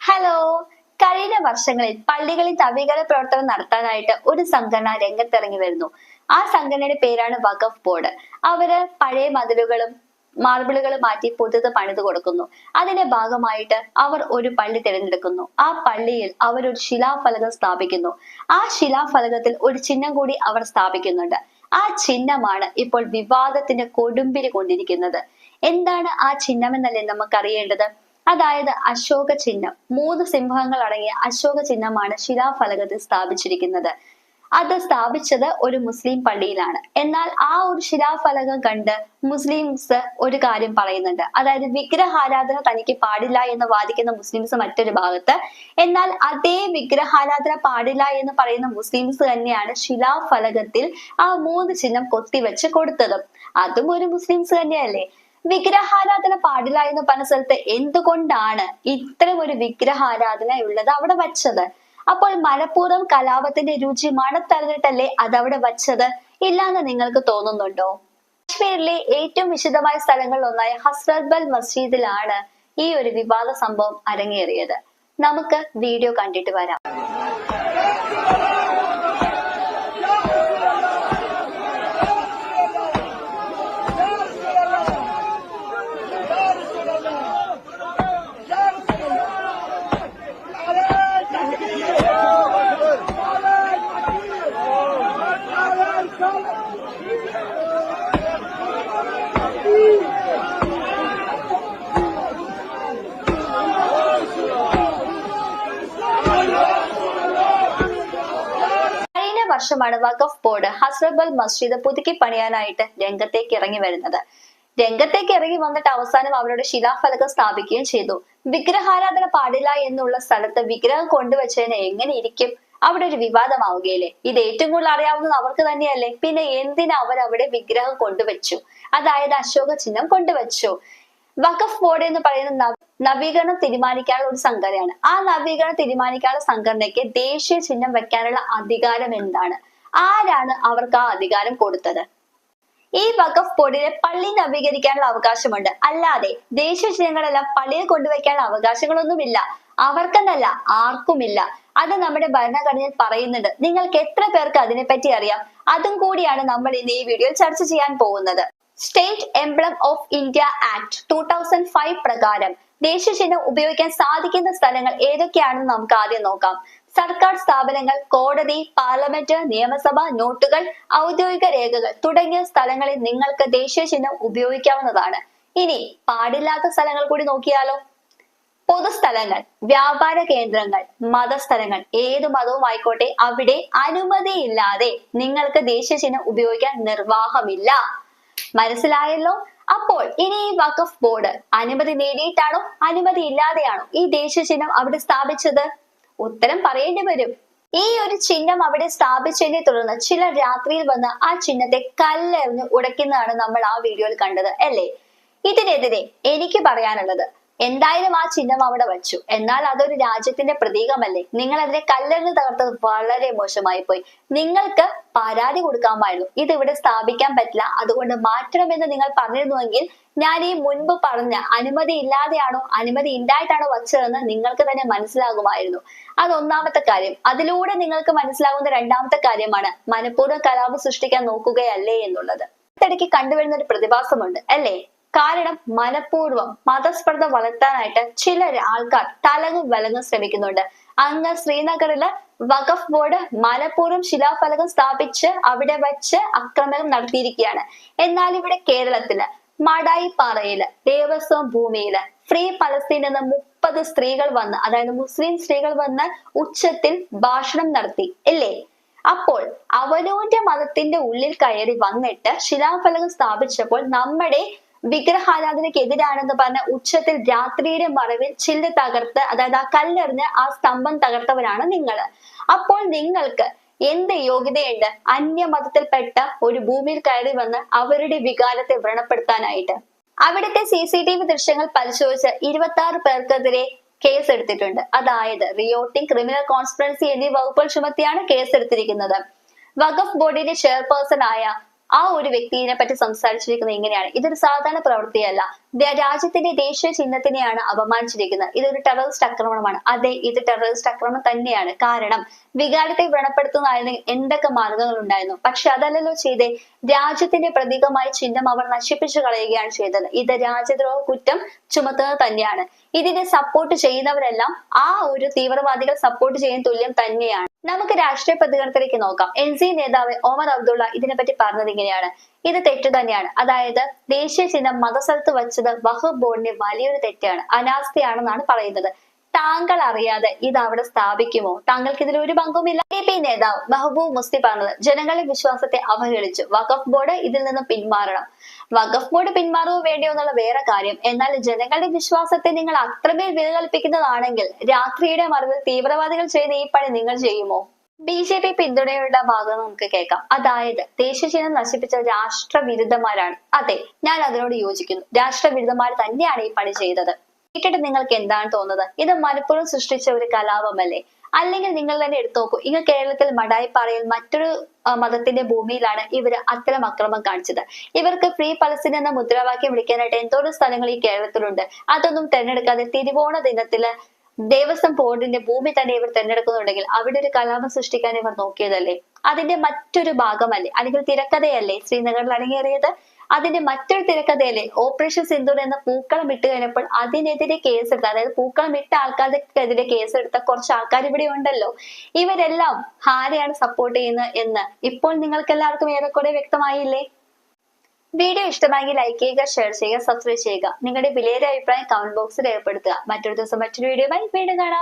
Hello കഴിഞ്ഞ വർഷങ്ങളിൽ പള്ളികളിൽ നവീകരണ പ്രവർത്തനം നടത്താനായിട്ട് ഒരു സംഘടന രംഗത്തിറങ്ങി വരുന്നു. ആ സംഘടനയുടെ പേരാണ് വഖഫ് ബോർഡ്. അവർ പഴയ മതിലുകളും മാർബിളുകൾ മാറ്റി പുതുത് പണിത് കൊടുക്കുന്നു. അതിന്റെ ഭാഗമായിട്ട് അവർ ഒരു പള്ളി തിരഞ്ഞെടുക്കുന്നു. ആ പള്ളിയിൽ അവർ ഒരു ശിലാഫലകം സ്ഥാപിക്കുന്നു. ആ ശിലാഫലകത്തിൽ ഒരു ചിഹ്നം കൂടി അവർ സ്ഥാപിക്കുന്നുണ്ട്. ആ ചിഹ്നമാണ് ഇപ്പോൾ വിവാദത്തിന്റെ കൊടുമ്പിരി കൊണ്ടിരിക്കുന്നത്. എന്താണ് ആ ചിഹ്നം എന്നല്ലേ നമുക്ക് അറിയേണ്ടത് അതായത് അശോക ചിഹ്നം. മൂന്ന് സിംഹങ്ങൾ അടങ്ങിയ അശോക ചിഹ്നമാണ് ശിലാഫലകത്തിൽ സ്ഥാപിച്ചിരിക്കുന്നത്. അത് സ്ഥാപിച്ചത് ഒരു മുസ്ലിം പള്ളിയിലാണ്. എന്നാൽ ആ ഒരു ശിലാഫലകം കണ്ട് മുസ്ലിംസ് ഒരു കാര്യം പറയുന്നുണ്ട്. അതായത് വിഗ്രഹാരാധന തനിക്ക് പാടില്ല എന്ന് വാദിക്കുന്ന മുസ്ലിംസ് മറ്റൊരു ഭാഗത്ത് എന്നാൽ അതേ വിഗ്രഹാരാധന പാടില്ല എന്ന് പറയുന്ന മുസ്ലിംസ് തന്നെയാണ് ശിലാഫലകത്തിൽ ആ മൂന്ന് ചിഹ്നം കൊത്തിവെച്ച് കൊടുത്തതും. അതും ഒരു മുസ്ലിംസ് തന്നെയല്ലേ? വിഗ്രഹാരാധന പാടില്ല എന്ന് പറഞ്ഞ സ്ഥലത്ത് എന്തുകൊണ്ടാണ് ഇത്തരം ഒരു വിഗ്രഹാരാധന ഉള്ളത്? അവിടെ വച്ചത്? അപ്പോൾ മനഃപൂർവം കലാപത്തിന്റെ രുചി മണത്തറിഞ്ഞിട്ടല്ലേ അത് അവിടെ വച്ചത്? ഇല്ലാന്ന് നിങ്ങൾക്ക് തോന്നുന്നുണ്ടോ? കാശ്മീരിലെ ഏറ്റവും വിശദമായ സ്ഥലങ്ങളിൽ ഒന്നായ ഹസ്രത് ബൽ മസ്ജിദിലാണ് ഈ ഒരു വിവാദ സംഭവം അരങ്ങേറിയത്. നമുക്ക് വീഡിയോ കണ്ടിട്ട് വരാം. വർഷമാണ് വഖഫ് ബോർഡ് ഹസ്രബൽ മസ്ജിദ് പുതുക്കി പണിയാനായിട്ട് രംഗത്തേക്ക് ഇറങ്ങി വരുന്നത്. രംഗത്തേക്ക് ഇറങ്ങി വന്നിട്ട് അവസാനം അവരുടെ ശിലാഫലകം സ്ഥാപിക്കുകയും ചെയ്തു. വിഗ്രഹാരാധന പാടില്ല എന്നുള്ള സ്ഥലത്ത് വിഗ്രഹം കൊണ്ടുവച്ചതിന് എങ്ങനെ ഇരിക്കും അവിടെ ഒരു വിവാദമാവുകയില്ലേ? ഇത് ഏറ്റവും കൂടുതൽ അറിയാവുന്നത് അവർക്ക് തന്നെയല്ലേ? പിന്നെ എന്തിനാ അവർ അവിടെ വിഗ്രഹം കൊണ്ടുവച്ചു? അതായത് അശോക ചിഹ്നം കൊണ്ടുവച്ചു. വഖഫ് ബോർഡ് എന്ന് പറയുന്ന നവ- നവീകരണം തീരുമാനിക്കാനുള്ള ഒരു സംഘടനയാണ്. ആ നവീകരണം തീരുമാനിക്കാനുള്ള സംഘടനയ്ക്ക് ദേശീയ ചിഹ്നം വെക്കാനുള്ള അധികാരം എന്താണ്? ആരാണ് അവർക്ക് ആ അധികാരം കൊടുത്തത്? ഈ വഖഫ് ബോർഡിന് പള്ളി നവീകരിക്കാനുള്ള അവകാശമുണ്ട്. അല്ലാതെ ദേശീയ ചിഹ്നങ്ങളെല്ലാം പള്ളിയിൽ കൊണ്ടുവയ്ക്കാനുള്ള അവകാശങ്ങളൊന്നുമില്ല. അവർക്കെന്നല്ല ആർക്കുമില്ല. അത് നമ്മുടെ ഭരണഘടനയിൽ പറയുന്നുണ്ട്. നിങ്ങൾക്ക് എത്ര പേർക്ക് അതിനെപ്പറ്റി അറിയാം? അതും കൂടിയാണ് നമ്മൾ ഇന്ന് ഈ വീഡിയോയിൽ ചർച്ച ചെയ്യാൻ പോകുന്നത്. State Emblem of India Act two thousand five പ്രകാരം ദേശീയ ചിഹ്നം ഉപയോഗിക്കാൻ സാധിക്കുന്ന സ്ഥലങ്ങൾ ഏതൊക്കെയാണെന്ന് നമുക്ക് ആദ്യം നോക്കാം. സർക്കാർ സ്ഥാപനങ്ങൾ കോടതി പാർലമെന്റ് നിയമസഭ നോട്ടുകൾ ഔദ്യോഗിക രേഖകൾ തുടങ്ങിയ സ്ഥലങ്ങളിൽ നിങ്ങൾക്ക് ദേശീയ ചിഹ്നം ഉപയോഗിക്കാവുന്നതാണ്. ഇനി പാടില്ലാത്ത സ്ഥലങ്ങൾ കൂടി നോക്കിയാലോ? പൊതുസ്ഥലങ്ങൾ വ്യാപാര കേന്ദ്രങ്ങൾ മതസ്ഥലങ്ങൾ ഏത് മതവും ആയിക്കോട്ടെ അവിടെ അനുമതിയില്ലാതെ നിങ്ങൾക്ക് ദേശീയ ചിഹ്നം ഉപയോഗിക്കാൻ നിർവാഹമില്ല. മനസ്സിലായല്ലോ? അപ്പോൾ ഇനി ഈ വഖഫ് ബോർഡ് അനുമതി നേടിയിട്ടാണോ? അനുമതി ഇല്ലാതെയാണോ ഈ ദേശീയ ചിഹ്നം അവിടെ സ്ഥാപിച്ചത്? ഉത്തരം പറയേണ്ടി വരും. ഈ ഒരു ചിഹ്നം അവിടെ സ്ഥാപിച്ചതിനെ തുടർന്ന് ചില രാത്രിയിൽ വന്ന് ആ ചിഹ്നത്തെ കല്ലെറിഞ്ഞ് ഉടയ്ക്കുന്നതാണ് നമ്മൾ ആ വീഡിയോയിൽ കണ്ടത് അല്ലേ? ഇതിനെതിരെ എനിക്ക് പറയാനുള്ളത് എന്തായാലും ആ ചിഹ്നം അവിടെ വെച്ചു. എന്നാൽ അതൊരു രാജ്യത്തിന്റെ പ്രതീകമല്ലേ? നിങ്ങൾ അതിനെ കല്ലെറിഞ്ഞ് തകർത്തത് വളരെ മോശമായി പോയി. നിങ്ങൾക്ക് പരാതി കൊടുക്കാമായിരുന്നു. ഇത് ഇവിടെ സ്ഥാപിക്കാൻ പറ്റില്ല. അതുകൊണ്ട് മാറ്റണമെന്ന് നിങ്ങൾ പറഞ്ഞിരുന്നുവെങ്കിൽ ഞാൻ ഈ മുൻപ് പറഞ്ഞ അനുമതി ഇല്ലാതെയാണോ അനുമതി ഉണ്ടായിട്ടാണോ വച്ചതെന്ന് നിങ്ങൾക്ക് തന്നെ മനസ്സിലാകുമായിരുന്നു. അത് ഒന്നാമത്തെ കാര്യം. അതിലൂടെ നിങ്ങൾക്ക് മനസ്സിലാകുന്ന രണ്ടാമത്തെ കാര്യമാണ് മനഃപൂർവം കലാപം സൃഷ്ടിക്കാൻ നോക്കുകയല്ലേ എന്നുള്ളത്. ഇടയ്ക്ക് കണ്ടുവരുന്ന ഒരു പ്രതിഭാസമുണ്ട് അല്ലേ? കാരണം മനഃപൂർവം മതസ്പർദ്ധ വളർത്താനായിട്ട് ചില ആൾക്കാർ തലങ്ങും വലങ്ങ് ശ്രമിക്കുന്നുണ്ട്. അങ്ങ് ശ്രീനഗറിൽ വഖഫ് ബോർഡ് മനഃപൂർവം ശിലാഫലകം സ്ഥാപിച്ച് അവിടെ വച്ച് ആക്രമണം നടത്തിയിരിക്കുകയാണ്. എന്നാൽ ഇവിടെ കേരളത്തിൽ മടായി പാറയിൽ ദേവസ്വം ഭൂമിയിൽ ഫ്രീ പലസ്തീൻ എന്ന മുപ്പത് സ്ത്രീകൾ വന്ന് അതായത് മുസ്ലിം സ്ത്രീകൾ വന്ന് ഉച്ചത്തിൽ ഭാഷണം നടത്തി അല്ലേ അപ്പോൾ അവനോന്റെ മതത്തിന്റെ ഉള്ളിൽ കയറി വന്നിട്ട് ശിലാഫലകം സ്ഥാപിച്ചപ്പോൾ നമ്മുടെ വിഗ്രഹാരാധനയ്ക്കെതിരാണെന്ന് പറഞ്ഞ ഉച്ചത്തിൽ രാത്രിയുടെ മറവിൽ ചില്ല് തകർത്ത് അതായത് ആ കല്ലെറിഞ്ഞ് ആ സ്തംഭം തകർത്തവരാണ് നിങ്ങൾ അപ്പോൾ നിങ്ങൾക്ക് എന്ത് യോഗ്യതയുണ്ട്? അന്യമതത്തിൽപ്പെട്ട ഒരു ഭൂമിയിൽ കയറി വന്ന് അവരുടെ വികാരത്തെ വ്രണപ്പെടുത്താനായിട്ട്. അവിടുത്തെ സി സി ടി വി ദൃശ്യങ്ങൾ പരിശോധിച്ച് ഇരുപത്തി ആറ് പേർക്കെതിരെ കേസ് എടുത്തിട്ടുണ്ട് അതായത് റിയോട്ടിംഗ് ക്രിമിനൽ കോൺസ്പിറൻസി എന്നീ വകുപ്പുകൾ ചുമത്തിയാണ് കേസ് എടുത്തിരിക്കുന്നത് വഖഫ് ബോർഡിന്റെ ചെയർപേഴ്സൺ ആയ ആ ഒരു വ്യക്തിയെ പറ്റി സംസാരിച്ചിരിക്കുന്നത് ഇങ്ങനെയാണ് ഇതൊരു സാധാരണ പ്രവൃത്തിയല്ല. രാജ്യത്തിന്റെ ദേശീയ ചിഹ്നത്തിനെയാണ് അപമാനിച്ചിരിക്കുന്നത്. ഇതൊരു ടെററിസ്റ്റ് ആക്രമണമാണ്. അതെ ഇത് ടെററിസ്റ്റ് ആക്രമണം തന്നെയാണ്. കാരണം വികാരത്തെ വ്രണപ്പെടുത്തുന്നതായിരുന്നു എന്തൊക്കെ മാർഗങ്ങൾ ഉണ്ടായിരുന്നു. പക്ഷെ അതല്ലല്ലോ ചെയ്തേ. രാജ്യത്തിന്റെ പ്രതീകമായ ചിഹ്നം അവർ നശിപ്പിച്ചു കളയുകയാണ് ചെയ്തത്. ഇത് രാജ്യദ്രോഹ കുറ്റം ചുമത്തുന്നത് തന്നെയാണ്. ഇതിനെ സപ്പോർട്ട് ചെയ്യുന്നവരെല്ലാം ആ ഒരു തീവ്രവാദികൾ സപ്പോർട്ട് ചെയ്യുന്ന തുല്യം തന്നെയാണ്. നമുക്ക് രാഷ്ട്രീയ പ്രതികരണത്തിലേക്ക് നോക്കാം. എൻ സി നേതാവ് ഒമർ അബ്ദുള്ള ഇതിനെപ്പറ്റി പറഞ്ഞത് ഇങ്ങനെയാണ്. ഇത് തെറ്റു തന്നെയാണ്. അതായത് ദേശീയ ചിഹ്നം മതസ്ഥലത്ത് വച്ചത് വഖഫ് ബോർഡിന്റെ വലിയൊരു തെറ്റാണ്. അനാസ്ഥയാണെന്നാണ് പറയുന്നത്. താങ്കൾ അറിയാതെ ഇത് അവിടെ സ്ഥാപിക്കുമോ? താങ്കൾക്ക് ഇതിൽ ഒരു പങ്കുമില്ല. എ പി നേതാവ് മെഹബൂബ് മുസ്തി പറഞ്ഞത് ജനങ്ങളുടെ വിശ്വാസത്തെ അവഹേളിച്ചു. വഖഫ് ബോർഡ് ഇതിൽ നിന്ന് പിന്മാറണം. വഖഫ് ബോർഡ് പിന്മാറുക വേണ്ടിയോ എന്നുള്ള വേറെ കാര്യം. എന്നാൽ ജനങ്ങളുടെ വിശ്വാസത്തെ നിങ്ങൾ അത്രമേൽ വില കൽപ്പിക്കുന്നതാണെങ്കിൽ രാത്രിയുടെ മറവിൽ തീവ്രവാദികൾ ചെയ്യുന്ന ഈ പണി നിങ്ങൾ ചെയ്യുമോ? ബി ജെ പി പിന്തുണയുള്ള ഭാഗം നമുക്ക് കേൾക്കാം. അതായത് ദേശീയ ചിഹ്നം നശിപ്പിച്ച രാഷ്ട്രവിരുദ്ധന്മാരാണ്. അതെ ഞാൻ അതിനോട് യോജിക്കുന്നു. രാഷ്ട്രവിരുദ്ധന്മാർ തന്നെയാണ് ഈ പണി ചെയ്തത്. കേട്ടിട്ട് നിങ്ങൾക്ക് എന്താണ് തോന്നുന്നത്? ഇത് മലപ്പുറം സൃഷ്ടിച്ച ഒരു കലാപമല്ലേ? അല്ലെങ്കിൽ നിങ്ങൾ തന്നെ എടുത്തു നോക്കൂ. ഇങ്ങ് കേരളത്തിൽ മടായിപ്പാറയിൽ മറ്റൊരു മതത്തിന്റെ ഭൂമിയിലാണ് ഇവർ അത്തരം അക്രമം കാണിച്ചത്. ഇവർക്ക് ഫ്രീ പലസ്തീൻ എന്ന മുദ്രാവാക്യം വിളിക്കാനായിട്ട് എന്തോരം സ്ഥലങ്ങൾ ഈ കേരളത്തിലുണ്ട്. അതൊന്നും തിരഞ്ഞെടുക്കാതെ തിരുവോണ ദിനത്തിൽ ദേവസ്വം ബോർഡിന്റെ ഭൂമി തന്നെ ഇവർ തെരഞ്ഞെടുക്കുന്നുണ്ടെങ്കിൽ അവിടെ ഒരു കലാപം സൃഷ്ടിക്കാൻ ഇവർ നോക്കിയതല്ലേ? അതിന്റെ മറ്റൊരു ഭാഗമല്ലേ? അല്ലെങ്കിൽ തിരക്കഥയല്ലേ ശ്രീനഗറിൽ അരങ്ങേറിയത്? അതിന്റെ മറ്റൊരു തിരക്കഥയല്ലേ? ഓപ്പറേഷൻ സിന്ദൂർ എന്ന പൂക്കളം ഇട്ട് കഴിഞ്ഞപ്പോൾ അതിനെതിരെ കേസെടുത്ത അതായത് പൂക്കളം ഇട്ട ആൾക്കാർക്കെതിരെ കേസെടുത്ത കുറച്ച് ആൾക്കാർ ഇവിടെ ഉണ്ടല്ലോ. ഇവരെല്ലാം ആരെയാണ് സപ്പോർട്ട് ചെയ്യുന്നത് എന്ന് ഇപ്പോൾ നിങ്ങൾക്ക് എല്ലാവർക്കും ഏറെക്കുറെ വ്യക്തമായില്ലേ? വീഡിയോ ഇഷ്ടമായെങ്കിൽ ലൈക്ക് ചെയ്യുക ഷെയർ ചെയ്യുക സബ്സ്ക്രൈബ് ചെയ്യുക. നിങ്ങളുടെ വിലയേറിയ അഭിപ്രായം കമന്റ് ബോക്സിൽ രേഖപ്പെടുത്തുക. മറ്റൊരു ദിവസം മറ്റൊരു വീഡിയോ വീണ്ടും കാണാം.